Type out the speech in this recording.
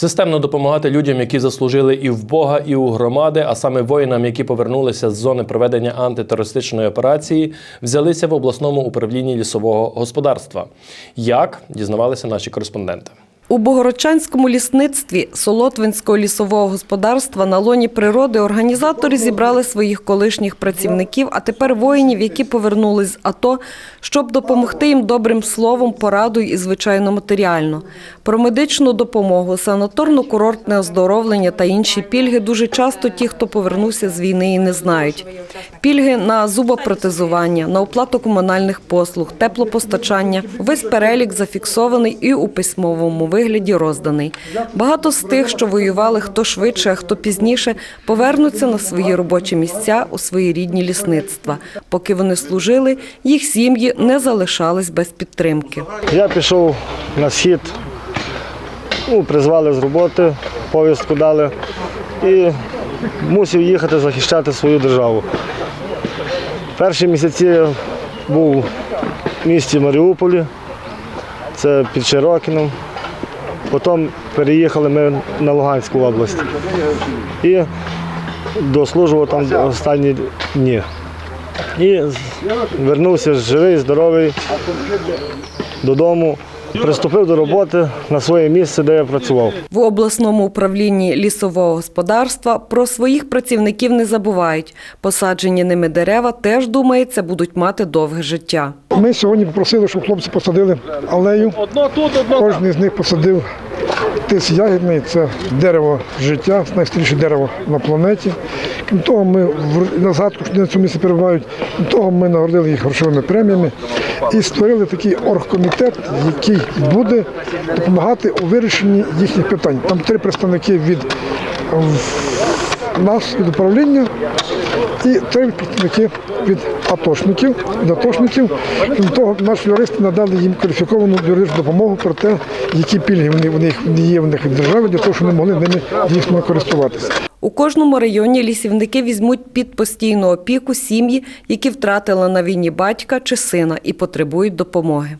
Системно допомагати людям, які заслужили і в Бога, і у громади, а саме воїнам, які повернулися з зони проведення антитерористичної операції, взялися в обласному управлінні лісового господарства. Як дізнавалися наші кореспонденти. У Богородчанському лісництві Солотвинського лісового господарства на лоні природи організатори зібрали своїх колишніх працівників, а тепер воїнів, які повернулись з АТО, щоб допомогти їм добрим словом, порадою і, звичайно, матеріально. Про медичну допомогу, санаторно-курортне оздоровлення та інші пільги дуже часто ті, хто повернувся з війни, і не знають. Пільги на зубопротезування, на оплату комунальних послуг, теплопостачання. Весь перелік зафіксований і у письмовому вигляді розданий. Багато з тих, що воювали хто швидше, а хто пізніше, повернуться на свої робочі місця у свої рідні лісництва. Поки вони служили, їх сім'ї не залишались без підтримки. Я пішов на схід, ну, призвали з роботи, повістку дали і мусив їхати захищати свою державу. Перші місяці був в місті Маріуполі, це під Широкіном. Потім переїхали ми на Луганську область і дослужував там останні дні. І вернувся живий, здоровий додому. Приступив до роботи на своє місце, де я працював. В обласному управлінні лісового господарства про своїх працівників не забувають. Посаджені ними дерева теж, думається, будуть мати довге життя. Ми сьогодні попросили, щоб хлопці посадили алею. Кожен з них посадив тис ягідний, це дерево життя, найстаріше дерево на планеті. Крім того, ми на згадку, на цьому місці перебувають, того, ми нагородили їх грошовими преміями і створили такий оргкомітет, який буде допомагати у вирішенні їхніх питань. Там три представники від нас від управління і три представники від атошників, від атошників. Крім того, наші юристи надали їм кваліфіковану юридичну допомогу про те, які пільги вони, вони є в них від держави, для того, щоб вони могли ними дійсно користуватися. У кожному районі лісівники візьмуть під постійну опіку сім'ї, які втратили на війні батька чи сина і потребують допомоги.